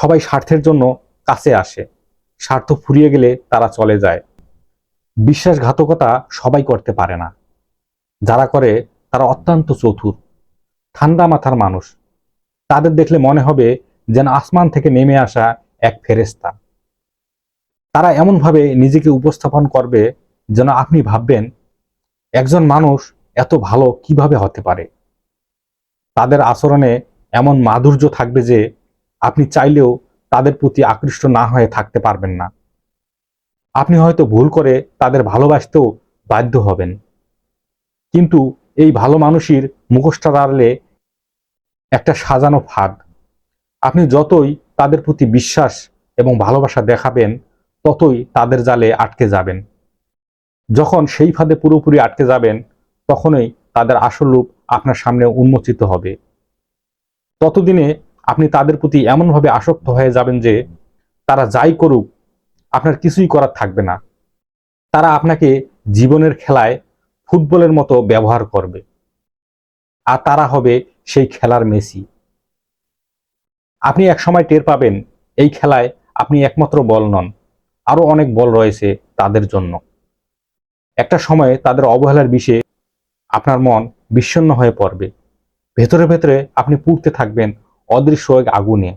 সবাই স্বার্থের জন্য কাছে আসে। স্বার্থ ফুরিয়ে গেলে তারা চলে যায়। বিশ্বাসঘাতকতা সবাই করতে পারে না। যারা করে, তারা অত্যন্ত চতুর, ঠান্ডা মাথার মানুষ। তাদের দেখলে মনে হবে যেন আসমান থেকে নেমে আসা এক ফেরেস্তা তারা এমনভাবে নিজেকে উপস্থাপন করবে যেন আপনি ভাববেন, একজন মানুষ এত ভালো কীভাবে হতে পারে? তাদের আচরণে এমন মাধুর্য থাকবে যে চাইলেও তাদের প্রতি আকৃষ্ট না হয়ে থাকতে পারবেন না। আপনি হয়তো ভুল করে তাদের ভালোবাসতেও বাধ্য হবেন। কিন্তু এই ভালো মানুষের মুখোশটা দাঁড়ালে একটা সাজানো ফাঁদ। আপনি যতই তাদের প্রতি বিশ্বাস এবং ভালোবাসা দেখাবেন, ততই তাদের জালে আটকে যাবেন। যখন সেই ফাঁদে পুরোপুরি আটকে যাবেন, তখনই তাদের আসল রূপ আপনার সামনে উন্মোচিত হবে। ততদিনে আপনি তাদের প্রতি এমনভাবে আসক্ত হয়ে যাবেন যে তারা যাই করুক, আপনার কিছুই করার থাকবে না। তারা আপনাকে জীবনের খেলায় ফুটবলের মতো ব্যবহার করবে। আর তারা হবে সেই খেলার মেসি। আপনি এক সময় টের পাবেন, এই খেলায় আপনি একমাত্র বল নন আরও অনেক বল রয়েছে তাদের জন্য। একটা সময়ে তাদের অবহেলার বিষে আপনার মন বিষণ্ণ হয়ে পড়বে। ভেতরে ভেতরে আপনি পুড়তে থাকবেন অদৃশ্য এক আগুনে।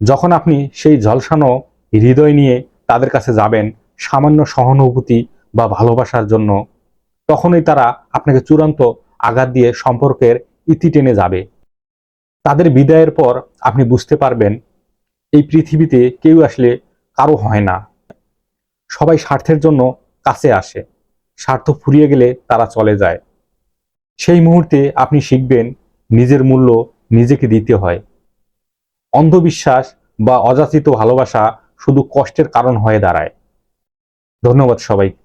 যখন আপনি সেই ঝলসানো হৃদয় নিয়ে তাদের কাছে যাবেন সামান্য সহানুভূতি বা ভালোবাসার জন্য, তখনই তারা আপনাকে চূড়ান্ত আঘাত দিয়ে সম্পর্কের ইতি টেনে যাবে। তাদের বিদায়ের পর আপনি বুঝতে পারবেন, এই পৃথিবীতে কেউ আসলে কারও হয় না। সবাই স্বার্থের জন্য কাছে আসে। স্বার্থ ফুরিয়ে গেলে তারা চলে যায়। সেই মুহূর্তে আপনি শিখবেন, নিজের মূল্য নিজেকে দিতে হয়। অন্ধবিশ্বাস বা অযাচিত ভালোবাসা শুধু কষ্টের কারণ হয়ে দাঁড়ায়। ধন্যবাদ সবাইকে।